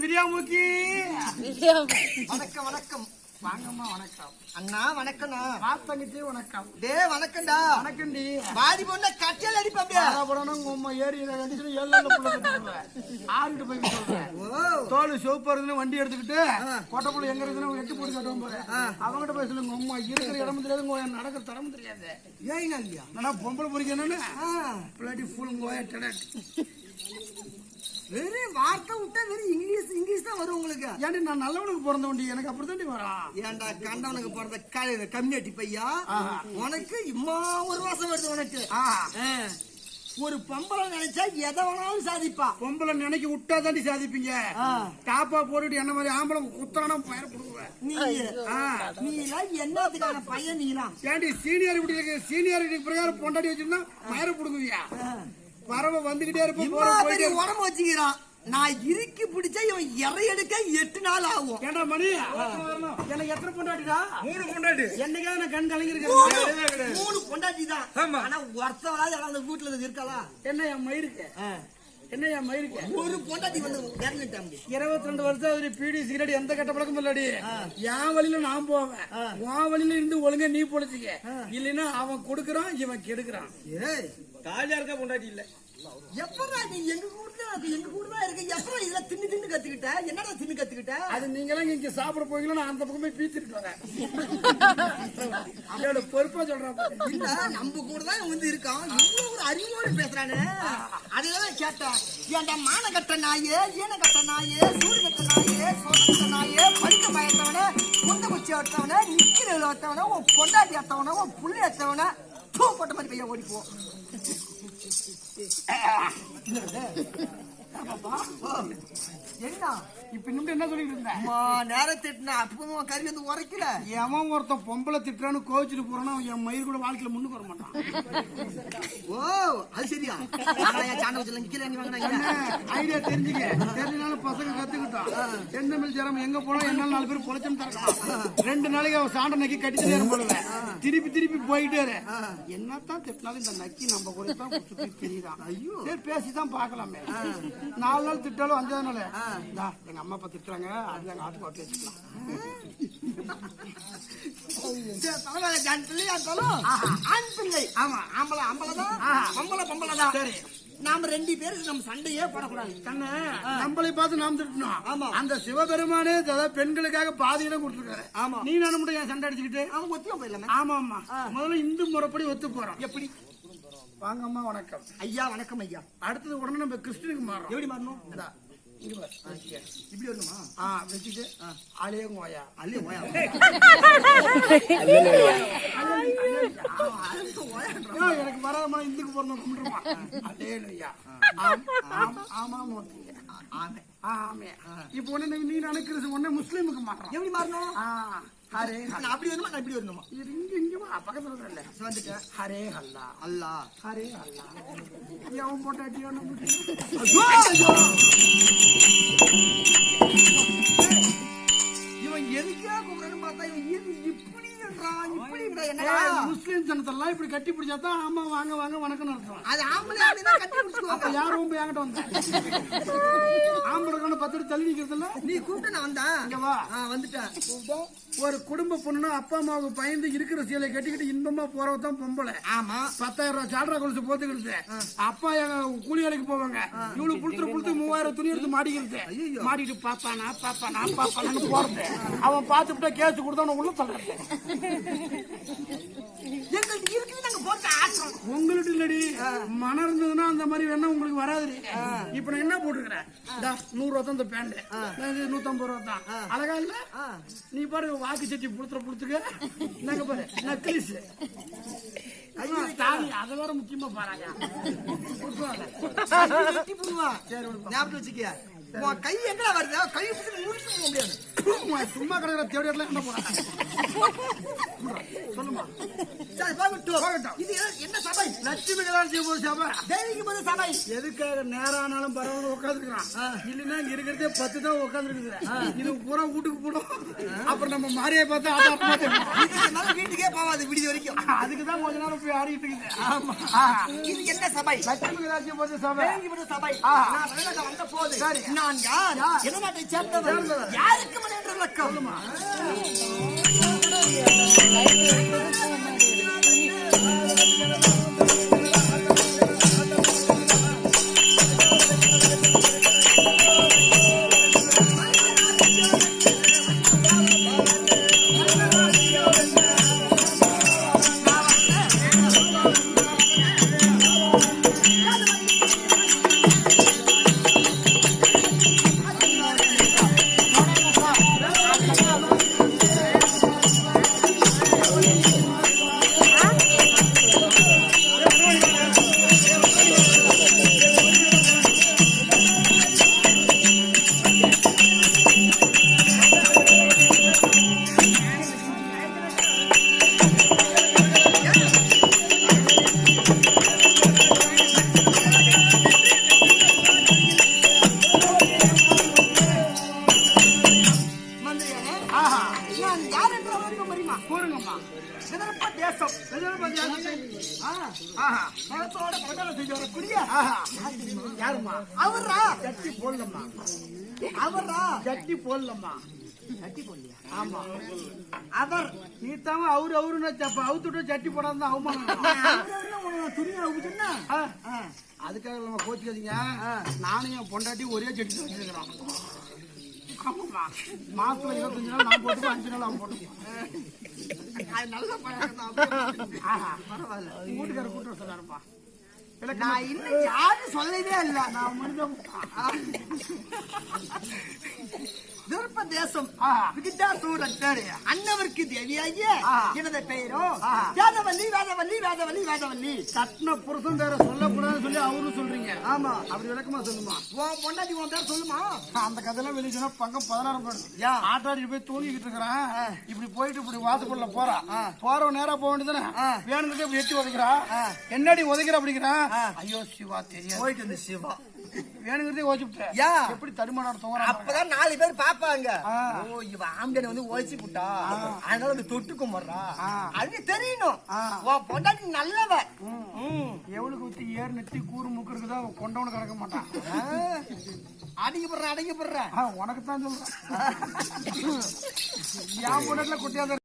விரியாமுக்கி. வணக்கம் வணக்கம். வாங்கம்மா வணக்கம். அண்ணா வணக்கம்ண்ணா. வாத்தங்கிச்சி வணக்கம். டே வணக்கம்டா. வணக்கம்டி. வாடி பொண்ண கட்டியல் அடிப்பா அப்படியே. அம்மா ஏரியில கண்டிச்சு ஆறிட்டு போய் சொல்றேன் ஓ. தோல் சிவப்பா இருக்குன்னு வண்டி எடுத்துக்கிட்டு கொட்டை புள்ள எங்க இருக்குன்னு எட்டு போட்டு கட்டுவோம் போல அவங்ககிட்ட போய் சொல்லுங்க உங்க அம்மா இருக்கிற இடமும் தெரியாது நடக்கிற தடமும் தெரியாது. ஏன் இல்லையா? ஆனா பொம்பளை பொறிக்க என்னன்னு? பிள்ளாடி ஃபுல் கோய வெறும் வார்த்தை விட்டா வெறும் இங்கிலீஷ் இங்கிலீஷ் தான் வரும் உங்களுக்கு. ஏன்டி நான் நல்லவனுக்கு பிறந்த வண்டி எனக்கு அப்படித்தாண்டி வரான் ஏன்டா கண்டவனுக்கு பிறந்த க- கம்யூனிட்டி பையா? உனக்கு இம்மா ஒரு வாசம் வருது உனக்கு. ஒரு பொம்பளை நினைச்சா எதை வேணாலும் சாதிப்பா. பொம்பளை நினைக்க விட்டா தாண்டி சாதிப்பீங்க. டாப்பா போட்டுட்டு என்ன மாதிரி ஆம்பளை குத்துறானா பயிர் கொடுக்குவேன் நீ. நீ எல்லாம் என்னத்துக்கான பையன் நீலாம். ஏன்டி சீனியர் இப்படி இருக்கு சீனியாரிட்டி பிரகாரம் பொண்டாட்டி வச்சிருந்தா மயிர புடுங்குவியா? பறவை வந்துகிட்டே இருப்போம் உடம்பு வச்சுக்கிறான். நான் இறுக்கி பிடிச்சா இவன் இறை எடுக்க எட்டு நாள் ஆகும். ஏண்டா மணி? எனக்கு எத்தனை பொண்டாட்டிடா? மூணு பொண்டாட்டி. என்னைக்காவது நான் கண் கலங்கி கிடையவே கிடையாது. மூணு பொண்டாட்டி தான். ஆனா ஒருத்தவளாவது யாராவது அந்த வீட்டுல இருக்காளா? என்ன என் மயிருக்கு? என்ன என் மயிருக்கு? ஒரு பொண்டாட்டி வந்து இறந்துட்டாங்க இருபத்தி ரெண்டு வருஷம் ஒரு பீடி சிகரெட் எந்த கெட்ட பழக்கமும் இல்லடி. என் வழியில நான் போவேன். உன் வழியில இருந்து ஒழுங்கா நீ பொழைச்சிக்க. இல்லைன்னா அவன் கொடுக்கறான் இவன் கெடுக்கிறான். தாலியா இருக்க பொண்டாட்டி இல்ல. எப்படா நீ எங்க கூட தான் எங்க கூட தான் இருக்க. எப்படா இதெல்லாம் தின்னு தின்னு கத்துக்கிட்ட? என்னடா தின்னு கத்துக்கிட்ட? அது நீங்களாம் இங்க சாப்பிட போவீங்களா? நான் அந்த பக்கமே பீச்சிட்டு வரேன். அதோட பொறுப்பா சொல்றேன். இல்ல நம்ம கூட தான் வந்து இருக்கான். இவ்வளவு ஒரு அறிவோடு பேசுறானே. அதுதான் கேட்டேன். ஏன்டா மான கட்ட நாயே ஈன கட்ட நாயே சூடு கட்ட நாயே கட்ட நாயே படிக்க பயத்தவன குந்த குச்சி எடுத்தவன நிக்கிற எடுத்தவன உன் பொண்டாட்டி எடுத்தவன உன் புள்ளி எடுத்தவன பூ போட்ட மாதிரி பையன் ஓடி போ என்ன இப்ப இன்னும் என்ன சொல்லிட்டு இருந்தேன் நேரம் திட்டின அப்பவும் கறி வந்து உரைக்கல. எவன் ஒருத்தன் பொம்பளை திட்டுறான்னு கோவிச்சுட்டு போறானா என் மயிர் கூட வாழ்க்கையில முன்னுக்கு வர மாட்டான். ஓ அது சரியா? சாண்ட வச்சு நிக்கல நீ வாங்கினாங்க ஐடியா தெரிஞ்சுக்க. தெரிஞ்சனாலும் பசங்க கத்துக்கிட்டோம் எந்த மில் ஜரம் எங்க போனா என்ன நாலு பேர் பொழைச்சும் தரலாம். ரெண்டு நாளைக்கு அவன் சாண்ட நக்கி கட்டிட்டு போடுவேன் திருப்பி திருப்பி போயிட்டே. என்னத்தான் திட்டினாலும் இந்த நக்கி நம்ம கூட தான் சுத்தி தெரியுதான் ஐயோ. சரி பேசிதான் பார்க்கலாமே. நாலு நாள் திட்டாலும் அஞ்சாவது நாள் இந்தா, எங்க அம்மா அப்பா திட்டுறாங்க. அது எங்க ஆட்டு பாட்டு வச்சுக்கலாம். தலைமையில ஜான் பிள்ளையா இருந்தாலும் ஆண் பிள்ளை. ஆமா ஆம்பளை ஆம்பளை தான் பொம்பளை பொம்பளை தான் சரி. நாம ரெண்டு பேருக்கு நம்ம சண்டையே போடக்கூடாது. கண்ணு நம்மளை பார்த்து நாம் திட்டணும் ஆமா. அந்த சிவபெருமானே அதாவது பெண்களுக்காக பாதி இடம் கொடுத்துருக்காரு. ஆமா. நீ நான் மட்டும் ஏன் சண்டை அடிச்சுக்கிட்டு? அவன் ஒத்தியம் போயிடலாமே. ஆமா ஆமா முதல்ல இந்து முறைப்படி ஒத்து போறோம். எப்படி? வாங்கம்மா வணக்கம். ஐயா வணக்கம் ஐயா. அடுத்தது உடனே நம்ம கிறிஸ்டினுக்கு மாறோம் எப்படி மாறணும். இப்படி வரணுமா? ஆ வச்சுட்டு அலையங்கோயா அல்ல ஓயா எனக்கு வராதமா இந்துக்கு போறணும் கும்பிட்டுருமா? அலேலுயா ஆம் ஆம் ஆமாம் ஓகே ஆமே. ஆமே. இப்போ ஒண்ணு நீ நினைக்கிறது ஒண்ணு முஸ்லீமுக்கு மாறோம் எப்படி மாறணும்? ஹரே அப்படி வரணுமா இப்படி வரணுமா இங்க இங்க வா, பக்கத்துல இருக்கல வந்துட்டேன் ஹரே அல்லா அல்லா. ஹரே அல்லா எவன் போட்டாட்டியோ நம்ம இவன் எதுக்கா கூப்பிடணும் பார்த்தா இவன் இப்படின்றான் என்னடா? முஸ்லீம் ஜனத்தெல்லாம் இப்படி கட்டி பிடிச்சா தான் ஆமா வாங்க வாங்க வணக்கம் நடத்துவான் அது ஆம்பளை அப்படிதான் கட்டி பிடிச்சுக்குவாங்க யாரும் போய் என்கிட்ட வந்தேன் ஆம்பளை கண்ணு பத்து தள்ளி நிக்கிறதுல நீ கூப்பிட்டு நான் வந்தேன் இங்க வா. வந்துட்டேன். ஒரு குடும்ப பொண்ணுனா அப்பா அம்மாவுக்கு பயந்து இருக்கிற சீலை கட்டிக்கிட்டு இன்பமா போறவ தான் பொம்பளை. ஆமா. பத்தாயிரம் ரூபாய் சால்ரா கொலுசு போத்துக்கிறது அப்பா எங்க கூலி வேலைக்கு போவாங்க. இவளுக்கு புளுத்துற புளுத்து மூவாயிரம் துணி எடுத்து மாட்டிக்கிறது மாட்டிட்டு பாப்பானா பாப்பானா பாப்பானான்னு போறது. அவன் பார்த்துட்டா கேஸ் கொடுத்தா உள்ள ஆட்டுறோம். உங்களுக்கு இல்லடி. மனம் இருந்ததுன்னா அந்த மாதிரி வேணா உங்களுக்கு வராது இப்ப நான் என்ன போட்டுக்கிறேன்? நூறு ரூபா தான் இந்த பேண்ட். நூத்தம்பது ரூபா தான் அழகா இல்ல? நீ பாரு வாக்கு சட்டி புளுத்துற புளுத்துக்க. நாங்க பாரு நக்லிஸ். தாலி அதை வேற முக்கியமா பாருங்க வெட்டி போடுவா. ஞாபகம் வச்சுக்க உன் கை எங்கடா வருது? கை பிடிச்சி முடிச்சு போக முடியாது. சும்மா கிடக்குற தேவையில என்ன போறாங்க சொல்லுமா. சரி போகட்டும். போகட்டும். இது என்ன சபை? லட்சுமி கலாச்சி போது சபை. தேவிக்கு போது சபை. எதுக்காக நேரம் ஆனாலும் பரவாயில்ல உட்காந்துருக்கான் இல்லைன்னா இங்க இருக்கிறதே பத்து தான் உட்காந்துருக்குது இது பூரா வீட்டுக்கு போடும். அப்புறம் நம்ம மாரியை பார்த்து மேல வீட்டுக்கே போவாது விடிய வரைக்கும். அதுக்கு தான் கொஞ்ச நேரம் போய் ஆடிட்டு இருக்குது ஆமா. ஆ. இது என்ன சபை? லட்சுமி கலாச்சி போது சபை. தேவிக்கு போது சபை. ஆ. நான் வேலைக்கு வந்த போது சரி. நான் யார்? எந்த நாட்டை சேர்ந்தவர்? யாருக்கு மணி என்ற பணத்தோட பட்டாளம் செஞ்சு வரக்கூடிய சட்டி போடலம்மா போடலம்மா போடலையா ஆமா அவர் நீ தான் அவரு அவருன்னு அவுத்துட்டு சட்டி போடாம அவமானம் துணியா சொன்னா அதுக்காக நம்ம கோச்சுக்காதீங்க நானும் என் பொண்டாட்டி ஒரே சட்டி வச்சிருக்கிறோம் மாசத்துல இருபத்தஞ்சு நாள் நான் போட்டுப்போம் அஞ்சு நாள் அவன் போட்டுப்பான் அது நல்ல பழக்கம் தான். ஆஹா பரவாயில்ல. வீட்டுக்கார கூட்டம் சொல்லாருப்பா நான் இன்னும் யாரும் சொல்லவே இல்ல. நான் மனிதன். விருப்ப தேசம் ஆஹா. விகிதா சூரன் சரி அன்னவருக்கு தேவியாகிய. எனது பெயரோ. வேதவல்லி வேதவல்லி வேதவல்லி வேதவல்லி. கட்டின புருஷன் பேரை சொல்லக்கூடாதுன்னு சொல்லி அவரும் சொல்றீங்க. ஆமா. அப்படி விளக்கமா சொல்லுமா? உன் பொண்டாட்டி உன் பேர் சொல்லுமா? அந்த கதையெல்லாம் வெளியே சொன்னா பக்கம் பதினாறு போயிடும். ஆட்டாடிட்டு போய் தூங்கிக்கிட்டு இருக்கிறான். இப்படி போயிட்டு இப்படி வாசப்படல போறான் போறவன் நேரா போக வேண்டியதானே வேணுங்கிறதே இப்படி எட்டி உதைக்கிறா. என்னடி உதைக்கிற அப்படிங்கிறான். ஐயோ சிவா தெரியாது போயிட்டு வந்து சிவா. வேணுங்கிறதே ஓச்சுட்டேன் யா. எப்படி தடுமாட தூங்குறான் அப்பதான் நாலு பேர் பாப்பாங்க. ஓ இவ ஆம்பளை வந்து ஓய்ச்சி புட்டா அதனால வந்து தொட்டு கும்பிடுறா. அது தெரியணும். உன் பொண்டாட்டி நல்லவ. ம். எவளுக்கு ஊத்தி ஏர் நெத்தி கூறு முக்கு இருக்குதா அவன் கொண்டவனு கிடக்க மாட்டான் ஆ. அடங்கி போடுற அடங்கி போடுற உனக்கு தான் சொல்றேன் என் பொண்ணத்துல குட்டியா